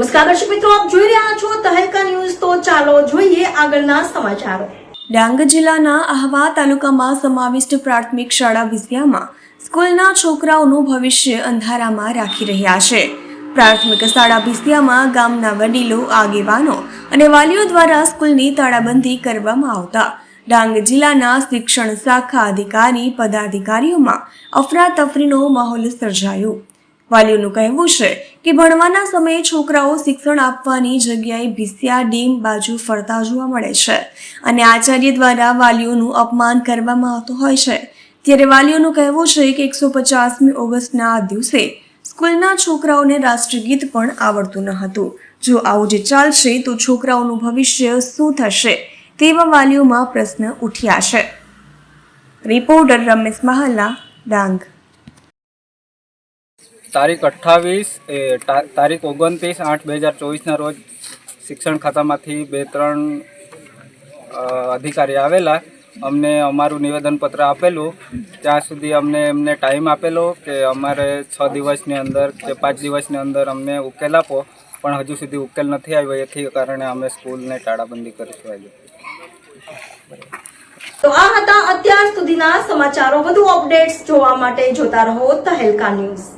નમસ્કાર દર્શક મિત્રો, આપ જોઈ રહ્યા છો તહેલકા ન્યૂઝ. તો ચાલો જોઈએ આગળના સમાચારો. ડાંગ જિલ્લાના આહવા તાલુકામાં સમાવિષ્ટ પ્રાથમિક શાળા વિદ્યામાં સ્કૂલના છોકરાઓનું ભવિષ્ય અંધારામાં રાખી રહ્યા છે. પ્રાથમિક શાળા વિદ્યામાં ગામના વડીલો, આગેવાનો અને વાલીઓ દ્વારા સ્કૂલની તાળાબંધી કરવામાં આવતા ડાંગ જિલ્લાના શિક્ષણ શાખા અધિકારી, પદાધિકારીઓમાં અફરાતફરીનો માહોલ સર્જાયો. વાલીઓનું કહેવું છે કે ભણવાના સમયે છોકરાઓ શિક્ષણ આપવાની જગ્યાએ ભીસ્યા ડેમ બાજુ ફરતા જોવા મળે છે. અને આચાર્ય દ્વારા વાલીઓનું અપમાન કરવામાં આવતું હોય છે. ત્યારે વાલીઓનું કહેવું છે કે એકસો પચાસમી ઓગસ્ટના દિવસે સ્કૂલના છોકરાઓને રાષ્ટ્રગીત પણ આવડતું ન હતું. જો આવું જે ચાલશે, તો છોકરાઓનું ભવિષ્ય શું થશે તેવા વાલીઓમાં પ્રશ્ન ઉઠ્યા છે. રિપોર્ટર રમેશ મહાલા ડાંગ. તારીખ અઠ્ઠાવીસ, એ તારીખ ઓગણત્રીસ, આઠ બે હજાર ચોવીસના રોજ શિક્ષણ ખાતામાંથી બે ત્રણ અધિકારી આવેલા. અમને અમારું નિવેદનપત્ર આપેલું. ત્યાં સુધી અમને એમને ટાઈમ આપેલો કે અમારે છ દિવસની અંદર કે પાંચ દિવસની અંદર અમને ઉકેલ આપો. પણ હજુ સુધી ઉકેલ નથી આવ્યો. એથી કારણે અમે સ્કૂલને તાળાબંધી કરીશું આજે. તો આ હતા અત્યાર સુધીના સમાચારો. વધુ અપડેટ્સ જોવા માટે જોતા રહો તહેલકા ન્યૂઝ.